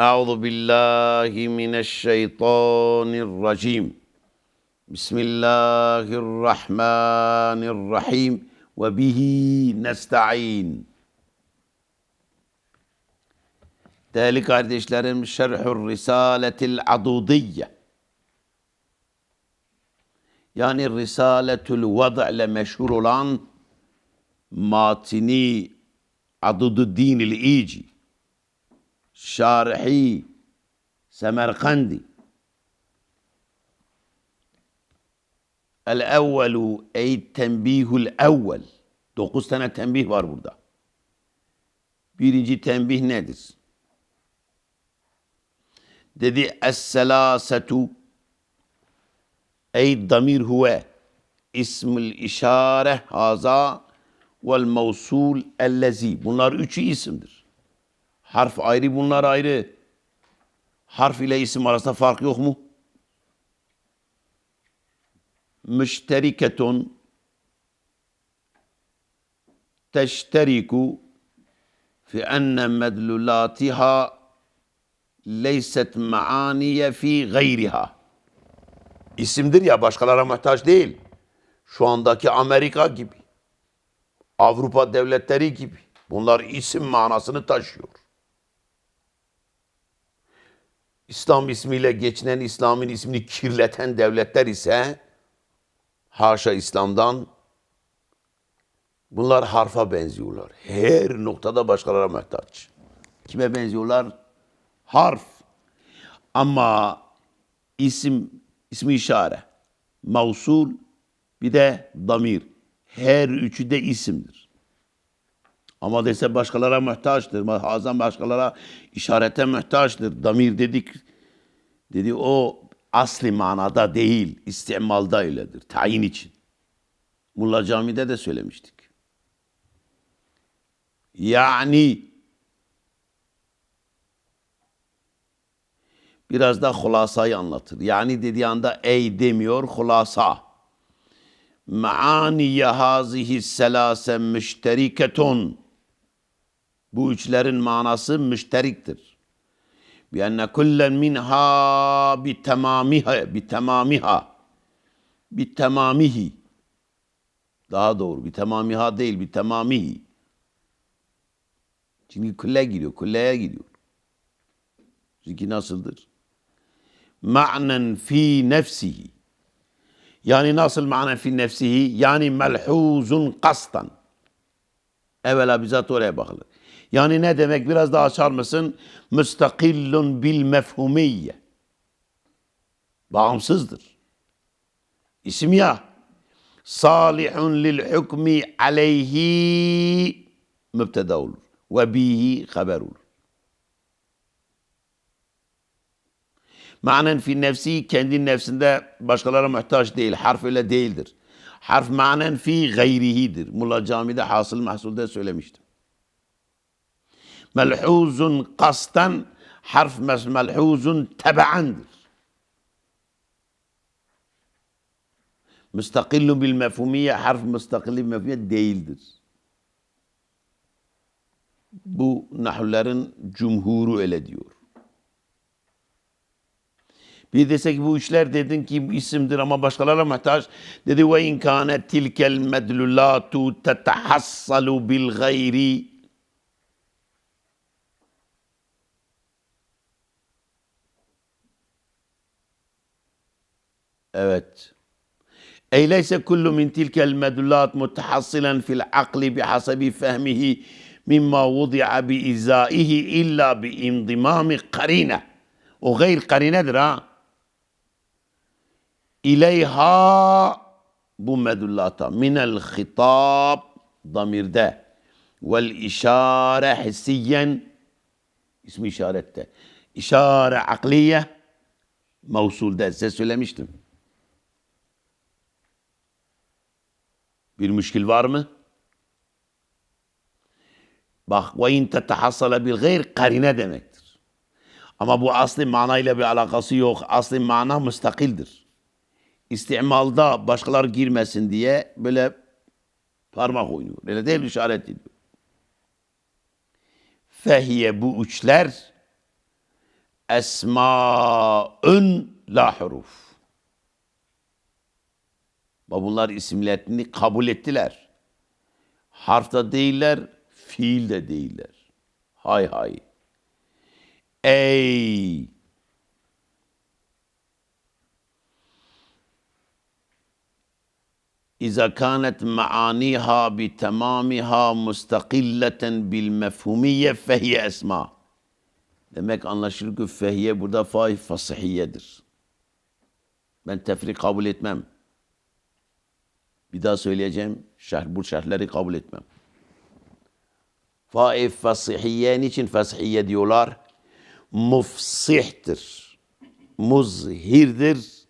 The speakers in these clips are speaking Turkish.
أعوذ بالله من الشيطان الرجيم بسم الله الرحمن الرحيم وبه نستعين Değerli kardeşlerim, Şerhur Risaletil Adudiyye. Yani Risaletül Vada ile meşhur olan Matini Adududdin-il İci. Şarihi Semerkandi. El evvelu ey tembihul evvel. Dokuz tane tembih var burada. Birinci tembih nedir? Dedi es-selasetu ey damir huve ismül işare haza vel mevsul ellezi. Bunlar üçü isimdir. Harf ayrı bunlar ayrı. Harf ile isim arasında fark yok mu? Müşteriketun teşteriku fi enne medlulatiha leyset maaniye fi gayriha. İsimdir ya başkalara muhtaç değil. Şu andaki Amerika gibi. Avrupa devletleri gibi. Bunlar isim manasını taşıyor. İslam ismiyle geçinen İslam'ın ismini kirleten devletler ise haşa İslam'dan bunlar harfa benziyorlar. Her noktada başkalarına muhtaç. Kime benziyorlar? Harf. Ama isim, ismi işare, mausul bir de damir. Her üçü de isimdir. Ama dese başkalara muhtaçtır. Hazan başkalara işarete muhtaçtır. Damir dedik. Dedi o asli manada değil, istimalda öyledir. Tayin için. Mulla Cami'de de söylemiştik. Yani biraz da hulasayı anlatır. Yani dediği anda ey demiyor, hulasa. Maaniye hazihi selase müşteriketun. Bu üçlerin manası müşteriktir. Bi enne kullen minha bi tamamiha bi tamamiha bi tamamihi. Daha doğru. Bi tamamiha değil, bi tamamihi. Çünkü kulle gidiyor, kulleye gidiyor. Çünkü nasıldır? Ma'nen fi nefsihi. Yani nasıl ma'nen fi nefsihi? Yani melhuzun kastan. Evvela bizzat oraya bakılır. Yani ne demek? Biraz daha açar mısın? Müstakillun bil mefhumiyye. Bağımsızdır. İsim ya. Salihun lil hukmi aleyhi mübteda olur. Ve bihi haber olur. Manen fi nefsi kendi nefsinde başkalarına muhtaç değil. Harf öyle değildir. Harf manen fi gayrihidir. Mulla Cami'de hasıl mahsulde söylemiştim. Melhuzun kastan harf melhuzun tebaandır. Müstakillu bil mefhumiye harf müstakilli mefhumiye değildir. Bu nahullerin cumhuru öyle diyor. Bir desek bu üçler dedin ki bu isimdir ama başkalarına muhtaç. Dedi ve in kâne tilkel medlulatu tetahassalu bil gayri Evet. Eyleyse kullu min tilkel medullat mutahassilen fil akli bi hasabi fehmihi mimma vudi'a bi izaihi illa bi indimami karine. O gayr karinedir ha. İleyha bu medullata minel hitab damirde vel işare hissiyen ismi işarette. İşare akliye mevsulde size söylemiştim. Bir müşkil var mı? Bak ve in tetehassala bil gayr karine demektir. Ama bu asli manayla bir alakası yok. Asli mana müstakildir. İstimalda başkalar girmesin diye böyle parmak oynuyor. Öyle değil işaret ediyor. Fehiye bu üçler esmaun la huruf. Bunlar isimlerini kabul ettiler. Harfta değiller, fiil de değiller. Hay hay. Ey maaniha bi tamamiha mustakilleten bil mefhumiyye fehiye esma. Demek anlaşılır ki fehiye burada fahi fasihiyedir. Ben tefrik kabul etmem. Bir daha söyleyeceğim. Şerh, bu şerhleri kabul etmem. Faif fasihiye niçin fasihiye diyorlar? Mufsihtir. Muzhirdir.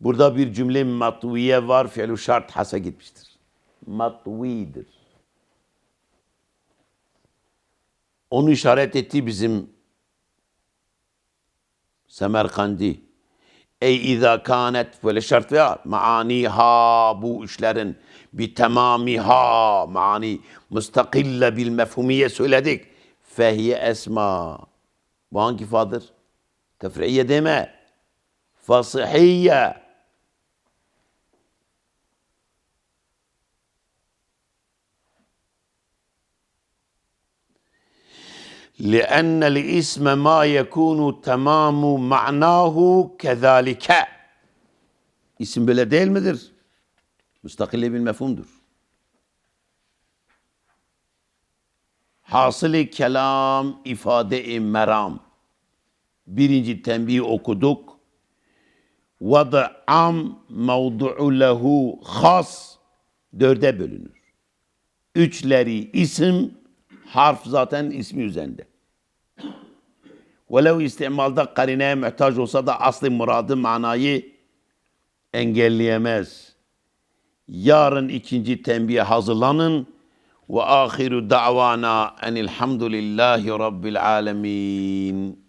Burada bir cümle matviye var. Fi'lu şart hasa gitmiştir. Matvidir. Onu işaret etti bizim Semerkandi. Ey izâ kânet böyle şart veya maaniha bu işlerin bir tamamiha mani mustakille bil mefhumiye söyledik. Fehiye esma. Bu hangi fadır? Tefriye deme. Fasihiyye. لأن الاسم ما يكون تمام معناه كذلك İsim böyle değil midir? Müstakille bir mefhumdur. Hasılı kelam ifade-i meram. Birinci tembih okuduk. Vad'am mevdu'u lehu has dörde bölünür. Üçleri isim, harf zaten ismi üzerinde. Velev istimalda karineye muhtaç olsa da aslı muradı manayı engelleyemez. Yarın ikinci tembihe hazırlanın. Ve ahiru da'vana enilhamdülillahi rabbil alemin.